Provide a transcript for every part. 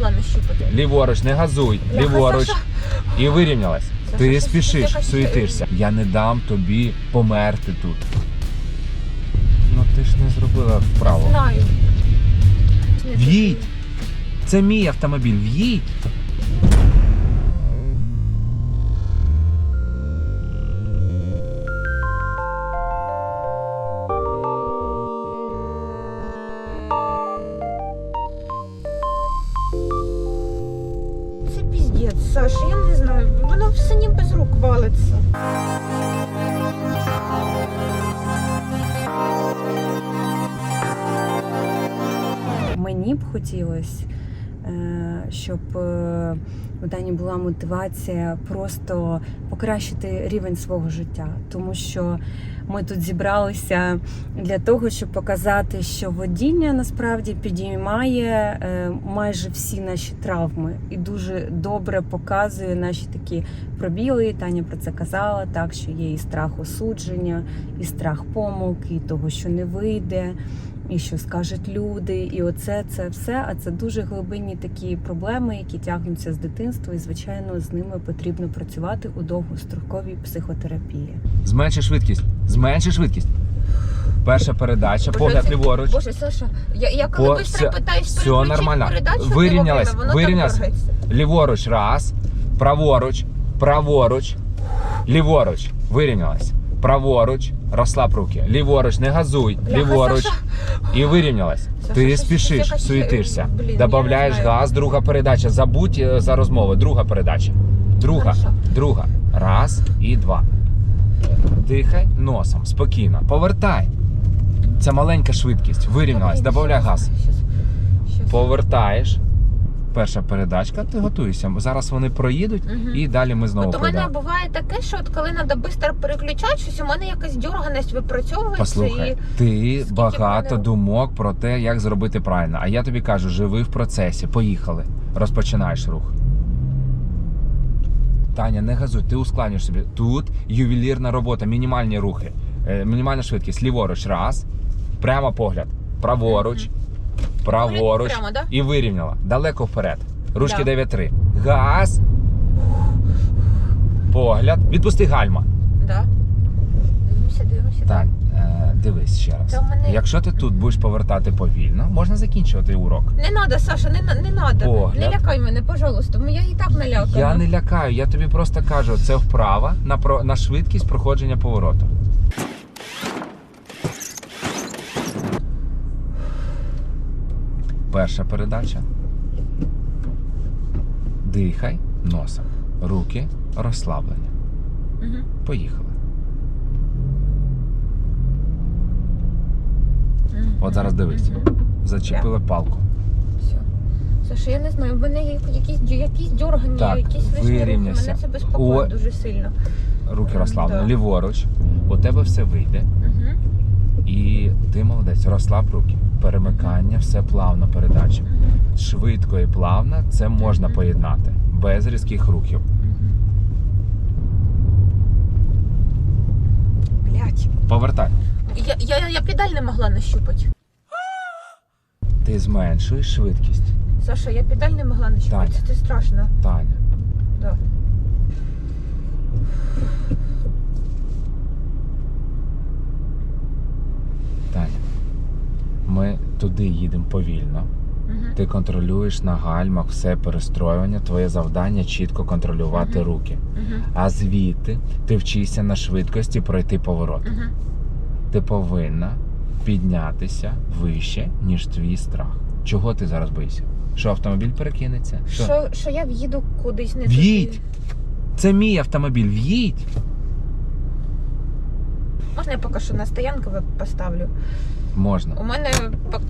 могла нащупати. Ліворуч, не газуй, Бляха, ліворуч. Саша. І вирівнялась. Саша, Ти щось- спішиш, якась суєтишся. Я не дам тобі померти тут. Ну ти ж не зробила вправо. Знаю. В'їдь! Це мій автомобіль, в'їдь! Щоб е, у Дані була мотивація просто покращити рівень свого життя, тому що ми тут зібралися для того, щоб показати, що водіння насправді підіймає е, майже всі наші травми. І дуже добре показує наші такі пробіли. Таня про це казала, так що є і страх осудження, і страх помилки, і того, що не вийде і що скажуть люди, і оце це все. А це дуже глибинні такі проблеми, які тягнуться з дитинства, і звичайно з ними потрібно працювати у довгостроковій психотерапії. Зменши швидкість. Зменши швидкість. Перша передача, Боже, погляд це- ліворуч. Боже, Саша, я, я коли По- быстро питаюсь все нормально. передачу, Вирівнялась, воно вирівнялась. Ліворуч раз, праворуч, праворуч, ліворуч. Вирівнялась. Праворуч, розслаб руки. Ліворуч, не газуй. Ліворуч. І вирівнялась. Ти спішиш, якась- суєтишся. Добавляєш газ, друга передача. Забудь е, за розмови. Друга передача. Друга. Друга. Раз і два. Дихай носом, спокійно. Повертай. Це маленька швидкість. Вирівнялась. Добавляй газ. Повертаєш. Перша передачка, ти готуєшся. Зараз вони проїдуть Мгм. і далі ми знову От у мене буває таке, що от коли треба швидко переключати, щось у мене якась дерганість випрацьовується Послухай, і ти скільки багато мене- думок про те, як зробити правильно. А я тобі кажу, живи в процесі. Поїхали. Розпочинаєш рух. Таня, не газуй, ти ускладнюєш собі. Тут ювелірна робота, мінімальні рухи. Е, мінімальна швидкість. Ліворуч, раз. Прямо погляд. Праворуч. Праворуч. Прямо, да? І вирівняла. Далеко вперед. Ручки Да. 9-3. Газ. Погляд. Відпусти гальма. Да. Дивимося, дивимося. Так, е, дивись ще раз. Та в мене- Якщо ти тут будеш повертати повільно, можна закінчувати урок. Не треба, Саша, не, на- не треба. Погляд. Не лякай мене, пожалуйста, бо я і так налякана. Я не лякаю, я тобі просто кажу, це вправа на, про, на швидкість проходження повороту. Перша передача. Дихай носом. Руки розслаблені. Мгм. Поїхали. Мгм. От зараз дивись. Зачепили палку. Все. Саша, я не знаю, в мене є якісь, якісь дьоргання, Так, якісь вирівняйся. Мене це безпокоїть О. дуже сильно. Руки розслаблені. Да. Ліворуч. У тебе все вийде. Угу. І ти молодець, розслаб руки. Перемикання, все плавно передача. Швидко і плавно це можна поєднати без різких рухів. Блять. Повертай. Я, я, я педаль не могла нащупати. Ти зменшуєш швидкість. Саша, я педаль не могла нащупати. Таня. Це страшно. Таня. Да. Таня. Туди їдемо повільно. Угу. Ти контролюєш на гальмах все перестроювання. Твоє завдання чітко контролювати Мгм. руки. Угу. А звідти ти вчишся на швидкості пройти поворот. Угу. Ти повинна піднятися вище, ніж твій страх. Чого ти зараз боїшся? Що автомобіль перекинеться? Що, що я в'їду кудись не В'їдь! Це мій автомобіль, в'їдь! Можна я поки що на стоянку ви- поставлю? У Можна. мене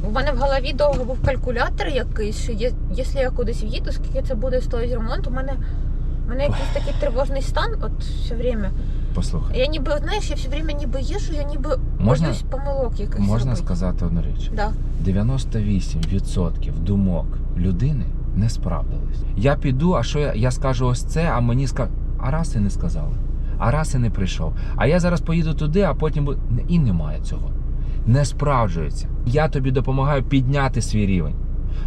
у мене в голові довго був калькулятор якийсь, що є, якщо я кудись в'їду, скільки це буде стоїть ремонт, у мене, у мене якийсь такий тривожний стан от все время. Послухай, Я ніби, знаєш, я все время ніби їжу, я ніби Можна- боюсь помилок якихось можна зробити. сказати одну річ: Да. 98% думок людини не справдились. Я піду, а що я, я скажу ось це, а мені скажуть, а раз і не сказали, а раз і не прийшов. А я зараз поїду туди, а потім буду. І немає цього. Не справджується. Я тобі допомагаю підняти свій рівень.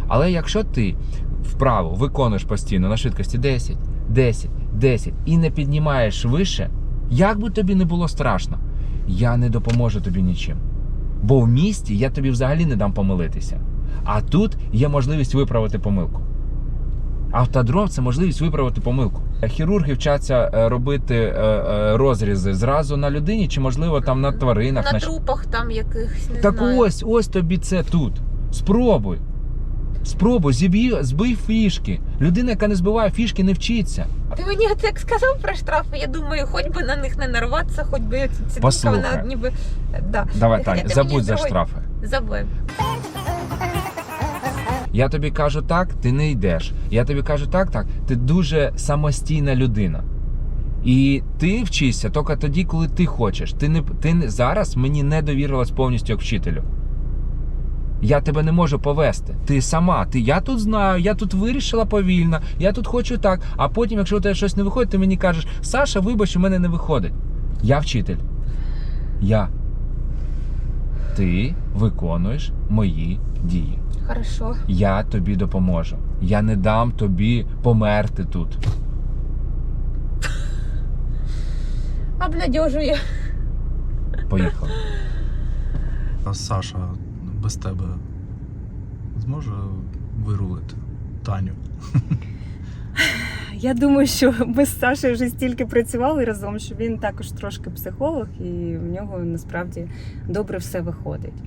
Але якщо ти вправо виконуєш постійно на швидкості 10, 10, 10 і не піднімаєш вище, як би тобі не було страшно, я не допоможу тобі нічим. Бо в місті я тобі взагалі не дам помилитися. А тут є можливість виправити помилку. Автодром це можливість виправити помилку. Хірурги вчаться е, робити е, е, розрізи зразу на людині, чи можливо там на тваринах. На щ- трупах там якихось не Так знаю. ось, ось тобі це тут. Спробуй. Спробуй, зіб'й, збий фішки. Людина, яка не збиває фішки, не вчиться. Ти мені от як сказав про штрафи, я думаю, хоч би на них не нарватися, хоч би ці думка, вона ніби. Да. Давай, Таня, ти мені забудь за штрафи. Забудь. Я тобі кажу так, ти не йдеш. Я тобі кажу так, так. Ти дуже самостійна людина. І ти вчишся тільки тоді, коли ти хочеш. Ти не ти зараз мені не довірилась повністю як вчителю. Я тебе не можу повести. Ти сама. Ти я тут знаю, я тут вирішила повільно, я тут хочу так. А потім, якщо у тебе щось не виходить, ти мені кажеш, Саша, вибач, у мене не виходить. Я вчитель. Я. Ти виконуєш мої дії. Хорошо. Я тобі допоможу. Я не дам тобі померти тут. Обнадьожує. Поїхали. А Саша без тебе зможе вирулити Таню? Я думаю, що ми з Сашею вже стільки працювали разом, що він також трошки психолог, і в нього насправді добре все виходить.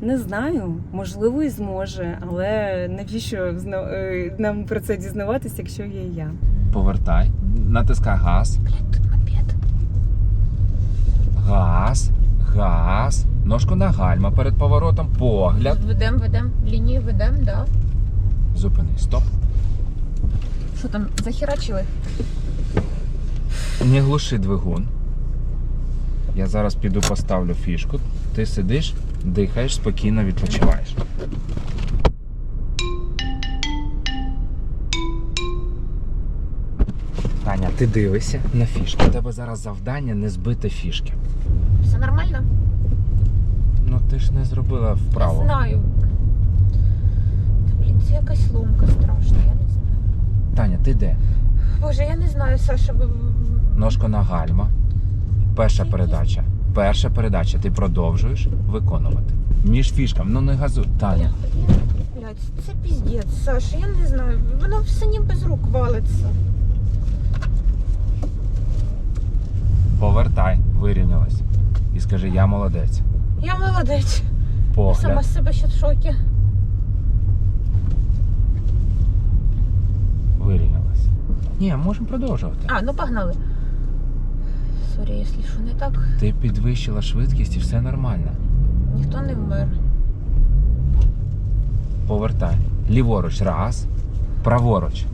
Не знаю, можливо, і зможе, але навіщо е, нам про це дізнаватися, якщо є я? Повертай. Натискай газ. Блядь, тут мопед. Газ. Газ. Ножку на гальма перед поворотом. Погляд. Ведем, ведем, лінію ведем, да. Зупинись. Стоп. Що там, захерачили? Не глуши двигун. Я зараз піду поставлю фішку. Ти сидиш, дихаєш, спокійно відпочиваєш. Таня, ти дивишся на фішки. У тебе зараз завдання не збити фішки. Все нормально? Ну ти ж не зробила вправо. Я знаю. Та, блін, це якась ломка страшна, я не знаю. Таня, ти де? Боже, я не знаю, Саша. Ножка на гальма. Перша передача. Перша передача. Ти продовжуєш виконувати. Між фішками. Ну не газуй. Таня. Блядь, це піздець, Саша, я не знаю. Воно все ніби з рук валиться. Повертай, вирівнялась. І скажи, я молодець. Я молодець. Я сама з себе ще в шокі. Вирівнялась. Ні, можемо продовжувати. А, ну погнали. Сорі, якщо що не так, Ти підвищила швидкість і все нормально. ніхто не вмер. Повертай. Ліворуч. Раз. Праворуч.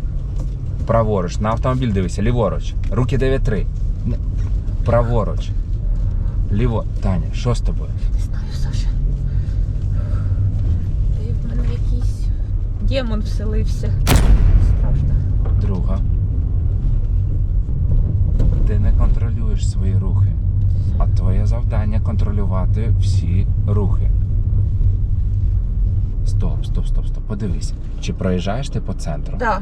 Праворуч. На автомобіль дивися. Ліворуч. Руки 9-3. Праворуч. Ліво. Таня, що з тобою? Не знаю, Саша. Й в мене якийсь демон вселився. Страшно. Друга. Ти не контролюєш свої рухи. А твоє завдання контролювати всі рухи. Стоп, стоп, стоп, стоп. Подивись. Чи проїжджаєш ти по центру? Да.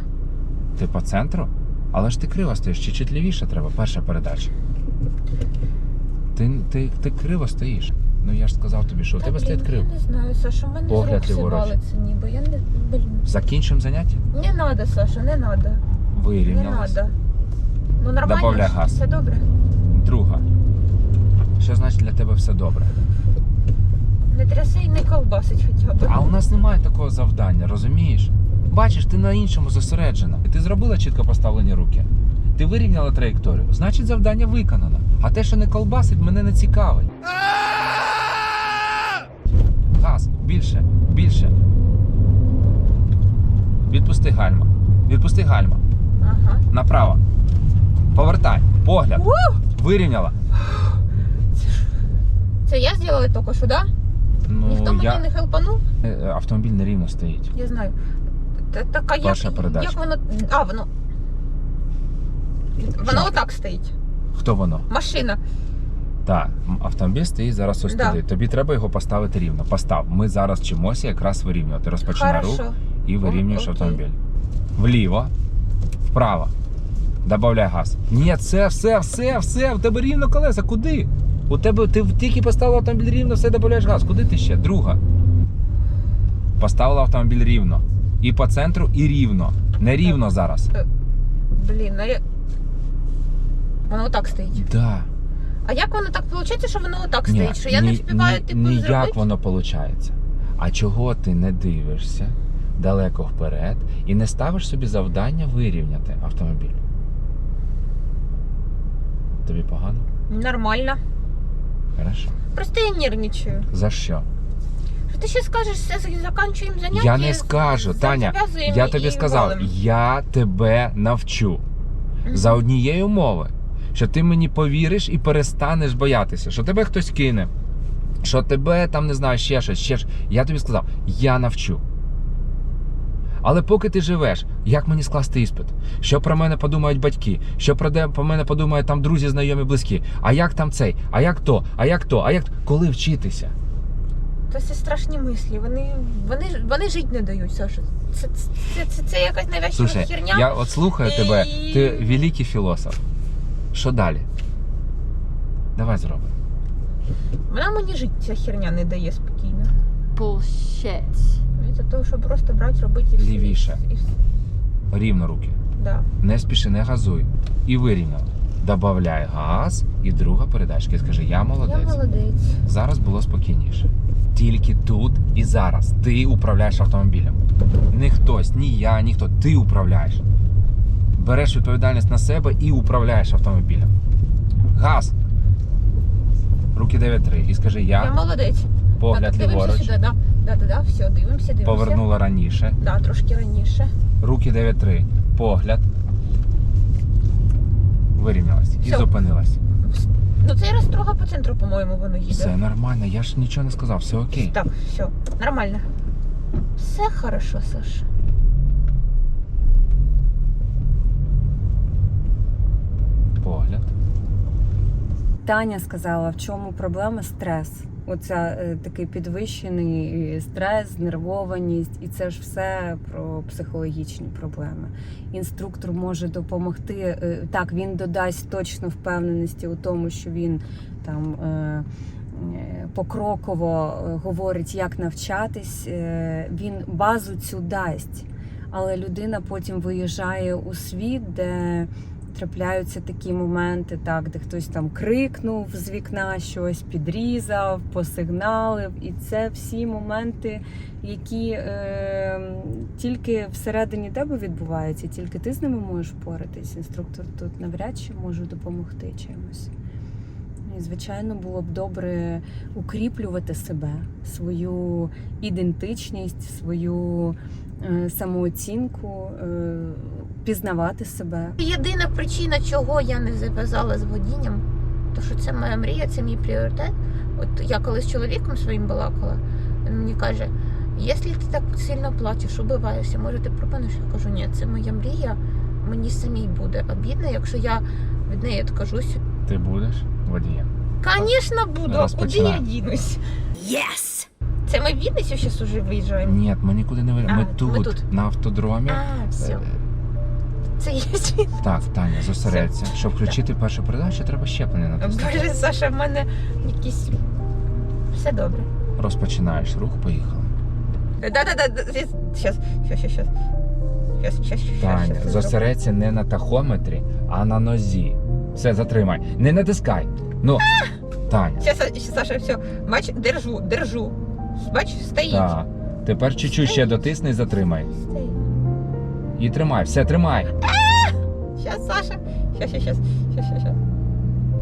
Ти по центру? Але ж ти криво стоїш, чи чуть лівіше треба, перша передача. Ти, ти, ти криво стоїш. Ну я ж сказав тобі, що у тебе стоїть криво. Я не знаю, Саша, у мене Погляд з рук валиться ніби. Я не. Блін. Закінчимо заняття? Не надо, Саша, не надо. Не Вирівнялась. Ну нормально. Добавляй газ. Все добре. Друга. Що значить для тебе все добре? Не тряси і не колбасить хоча б. А у нас немає такого завдання, розумієш? Бачиш, ти на іншому зосереджена. Ти зробила чітко поставлені руки. Ти вирівняла траєкторію. Значить, завдання виконано. А те, що не колбасить, мене не цікавить. Газ, більше, більше. Відпусти гальма. Відпусти гальма. Ага. Направо. Повертай. Погляд. Вирівняла. Це я зробила тільки що, да? Ніхто Ну, мені не хелпанув? Е, Автомобіль нерівно стоїть. Я знаю. Та- Так, а як, Перша передача. як воно. А, воно. Воно отак стоїть. Хто воно? Машина. Так, автомобіль стоїть зараз ось Да. туди. Тобі треба його поставити рівно. Постав. Ми зараз вчимося якраз вирівнювати. Розпочинай рух і вирівнюєш О, автомобіль. Вліво, вправо. Добавляй газ. Ні, все, все, все, все. В тебе рівно колеса. Куди? У тебе ти тільки поставив автомобіль рівно, все додаєш газ. Куди ти ще? Друга. Поставила автомобіль рівно. І по центру, і рівно. Не рівно зараз. Блін, ну я... Воно отак стоїть. Да. А як воно так виходить, що воно отак Ні, стоїть? Що я не ні- встигаю, ні- типу, ніяк зробити? воно виходить. А чого ти не дивишся далеко вперед і не ставиш собі завдання вирівняти автомобіль? Тобі погано? Нормально. Хорошо. Просто я нервничаю. За що? Що ти ще скажеш, все закінчуємо заняття? Я не скажу, з- Таня, Я тобі сказав, валимо. я тебе навчу за однієї умови, що ти мені повіриш і перестанеш боятися, що тебе хтось кине, що тебе там не знаю, ще щось, ще щось. Я тобі сказав, я навчу. Але поки ти живеш, як мені скласти іспит? Що про мене подумають батьки? Що про де про мене подумають там друзі, знайомі, близькі? А як там цей? А як то? А як то? А як коли вчитися? То це страшні мислі. Вони, вони, вони жити не дають, Саша. Це, це, це, це, це якась навязчива херня. я от слухаю І- тебе, ти великий філософ. Що далі? Давай зробимо. Вона мені жити ця херня не дає спокійно. Bullshit. Це того, що просто брати, робити і все. Лівіше. І все. Рівно руки. Да. Не спіши, не газуй. І вирівняв. Добавляй газ і друга передачка. І скажи, я молодець. Я молодець. Зараз було спокійніше. Тільки тут і зараз ти управляєш автомобілем. Не хтось, ні я, ніхто. Ти управляєш. Береш відповідальність на себе і управляєш автомобілем. Газ. Руки 9-3. І скажи, я, Я молодець. погляд ліворуч, сюди, да. Да, да, да, все, дивимося, дивимося. повернула раніше. Да, трошки раніше. Руки 9-3. Погляд. Вирівнялась і зупинилась. Ну цей раз трохи по центру, по-моєму, воно їде. Все нормально, я ж нічого не сказав, все окей. Так, все, нормально. Все хорошо, Саша. Погляд. Таня сказала, в чому проблема стрес. Оця е, такий підвищений стрес, знервованість, і це ж все про психологічні проблеми. Інструктор може допомогти. е, Так, він додасть точно впевненості у тому, що він там е, покроково говорить, як навчатись. Він базу цю дасть, але людина потім виїжджає у світ, де трапляються такі моменти, так, де хтось там крикнув з вікна щось, підрізав, посигналив. І це всі моменти, які е, тільки всередині тебе відбуваються, тільки ти з ними можеш впоратись. Інструктор тут навряд чи може допомогти чимось. І, звичайно, було б добре укріплювати себе, свою ідентичність, свою е, самооцінку, е, пізнавати себе. Єдина причина, чого я не зав'язала з водінням, то що це моя мрія, це мій пріоритет. От я коли з чоловіком своїм балакала, він мені каже: якщо ти так сильно плачеш, убиваєшся, може ти пропонуєш? Я кажу, ні, це моя мрія, мені самій буде обідно, якщо я від неї відкажусь. Ти будеш водієм. Звісно, буду, а куди я дінусь? Yes! Це ми в Вінницю зараз уже виїжджаємо. Ні, ми нікуди не. А, Ми ми тут, тут. на автодромі. А, все. Це є. Так, Таня, зосередься. Щоб включити першу передачу, треба щеплення натиснути. Боже, Саша, в мене якісь. Все добре. Розпочинаєш рух, поїхали. Да-да-да. Сейчас, сейчас, сейчас. Таня, зосередься не на тахометрі, а на нозі. Все, затримай. Не натискай. Ну, Таня. Сейчас, Саша, все. Бач, держу, держу. Бач, стоїть. Так. Тепер чуть-чуть ще дотисни і затримай. Стоїть. І тримай, все, тримай. Сейчас, Саша. Сейчас, сейчас, сейчас, сейчас, сейчас.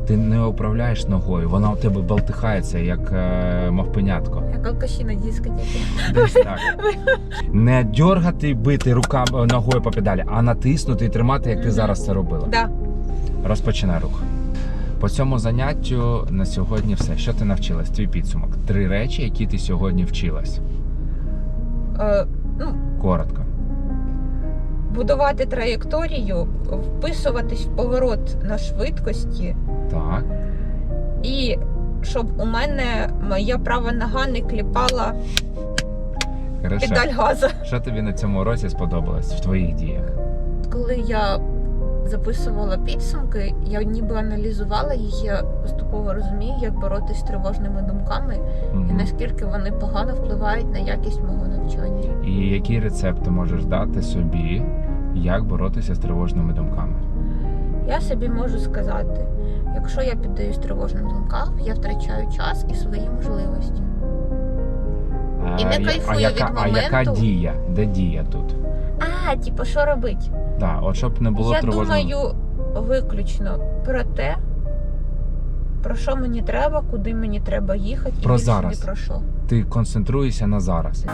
Ти не управляєш ногою, вона у тебе болтихається, як е, мавпенятко. Як алкаші на дискотеці. Десь так. Не дьоргати і бити руками ногою по педалі, а натиснути і тримати, як ти Мгм. зараз це робила. Да. Розпочинай рух. По цьому заняттю на сьогодні все. Що ти навчилась? Твій підсумок. Три речі, які ти сьогодні вчилась. Е, ну, Коротко. Будувати траєкторію, вписуватись в поворот на швидкості, Так. І щоб у мене моя права нога не кліпала Хорошо. педаль газу. Що тобі на цьому році сподобалось в твоїх діях? Коли я записувала підсумки, я ніби аналізувала їх, я поступово розумію, як боротися з тривожними думками і наскільки вони погано впливають на якість мого навчання. І який рецепт ти можеш дати собі, як боротися з тривожними думками? Я собі можу сказати, якщо я піддаюсь тривожним думкам, я втрачаю час і свої можливості. І не А, кайфую а яка, від а яка дія? Де дія тут? А, типу, що робити? Да, от щоб не було я тривожного. думаю виключно про те, про що мені треба, куди мені треба їхати, і Про більше зараз. ні про що. Ти концентруєшся на зараз.